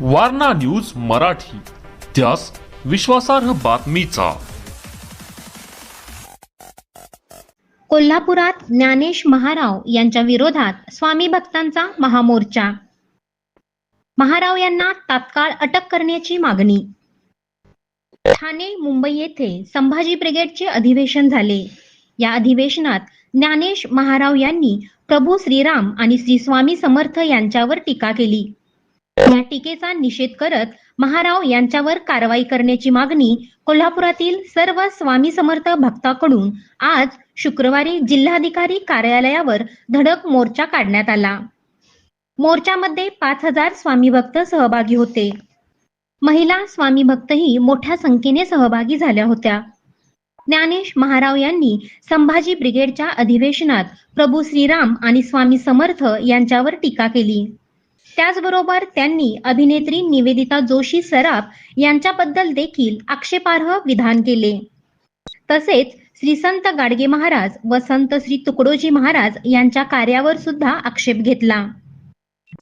Warna news Marathi. त्यास विश्वासार्ह बातमीचा. कोल्हापुरात ज्ञानेश महाराव यांच्या विरोधात स्वामी भक्तांचा महामोर्चा. महाराव यांना तात्काळ अटक करण्याची मागणी. ठाणे मुंबई येथे संभाजी ब्रिगेडचे अधिवेशन झाले. या अधिवेशनात ज्ञानेश महाराव यांनी प्रभू श्रीराम आणि श्री स्वामी समर्थ यांच्यावर टीका केली. या टीकेचा निषेध करत महाराव यांच्यावर कारवाई करण्याची मागणी कोल्हापुरातील सर्व स्वामी समर्थ भक्ताकडून आज शुक्रवारी जिल्हाधिकारी कार्यालयावर धडक मोर्चा काढण्यात आला. मोर्चामध्ये पाच हजार स्वामी भक्त सहभागी होते. महिला स्वामी भक्तही मोठ्या संख्येने सहभागी झाल्या होत्या. ज्ञानेश महाराव यांनी संभाजी ब्रिगेडच्या अधिवेशनात प्रभू श्रीराम आणि स्वामी समर्थ यांच्यावर टीका केली. त्याचबरोबर त्यांनी अभिनेत्री निवेदिता जोशी सराफ यांच्याबद्दल देखील आक्षेपार्ह विधान केले. तसेच श्री संत गाडगे महाराज व संत श्री तुकडोजी महाराज यांच्या कार्यावर सुद्धा आक्षेप घेतला.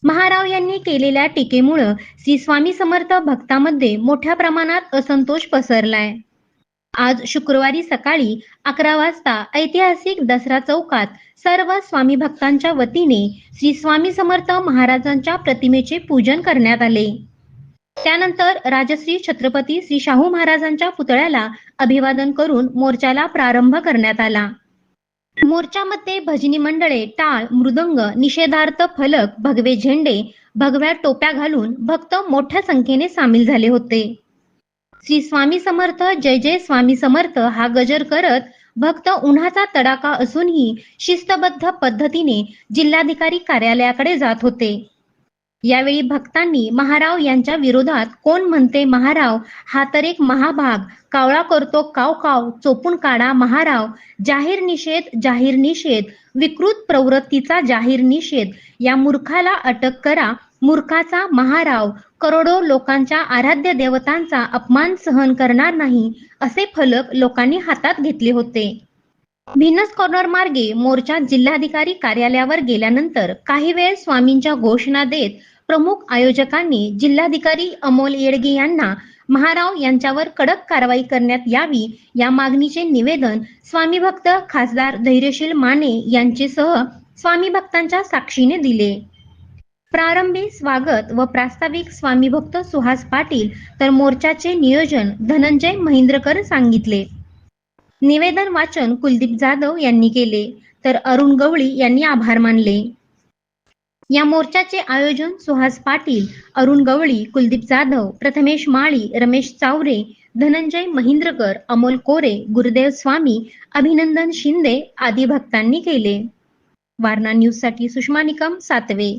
महाराव यांनी केलेल्या टीकेमुळं श्री स्वामी समर्थ भक्तामध्ये मोठ्या प्रमाणात असंतोष पसरलाय. आज शुक्रवारी सकाळी अकरा वाजता ऐतिहासिक दसरा चौकात सर्व स्वामी भक्तांच्या वतीने श्री स्वामी समर्थ महाराजांच्या प्रतिमेचे पूजन करण्यात आले. त्यानंतर राजश्री छत्रपती श्री शाहू महाराजांच्या पुतळ्याला अभिवादन करून मोर्चाला प्रारंभ करण्यात आला. मोर्चामध्ये भजनी मंडळे टाळ मृदंग निषेधार्थ फलक भगवे झेंडे भगव्या टोप्या घालून भक्त मोठ्या संख्येने सामील झाले होते. श्री स्वामी समर्थ जय जय स्वामी समर्थ हा गजर करत भक्त उन्हाचा तडाखा असूनही शिस्तबद्ध पद्धतीने जिल्हाधिकारी कार्यालयाकडे जात होते. यावेळी भक्तांनी महाराव यांच्या विरोधात कोण म्हणते महाराव हा तर एक महाभाग. कावळा करतो काव काव चोपून काढा महाराव. जाहीर निषेध जाहीर निषेध. विकृत प्रवृत्तीचा जाहीर निषेध. या मूर्खाला अटक करा मूर्खाचा महाराव करोडो लोकांच्या आराध्य देवतांचा अपमान सहन करणार नाही असे फलक लोकांनी हातात घेतले होते. व्हिनस कॉर्नर मार्गे मोर्चा जिल्हाधिकारी कार्यालयावर गेल्यानंतर काही वेळ स्वामींच्या घोषणा देत प्रमुख आयोजकांनी जिल्हाधिकारी अमोल येडगे यांना महाराव यांच्यावर कडक कारवाई करण्यात यावी या मागणीचे निवेदन स्वामी भक्त खासदार धैर्यशील माने यांचेसह स्वामी भक्तांच्या साक्षीने दिले. प्रारंभी स्वागत व प्रास्ताविक स्वामी भक्त सुहास पाटील तर मोर्चाचे नियोजन धनंजय महेंद्रकर सांगितले. निवेदन वाचन कुलदीप जाधव यांनी केले तर अरुण गवळी यांनी आभार मानले. या मोर्चाचे आयोजन सुहास पाटील अरुण गवळी कुलदीप जाधव प्रथमेश माळी रमेश चावरे धनंजय महिंद्रकर अमोल कोरे गुरुदेव स्वामी अभिनंदन शिंदे आदी भक्तांनी केले. वारणा न्यूजसाठी सुषमा निकम सातवे.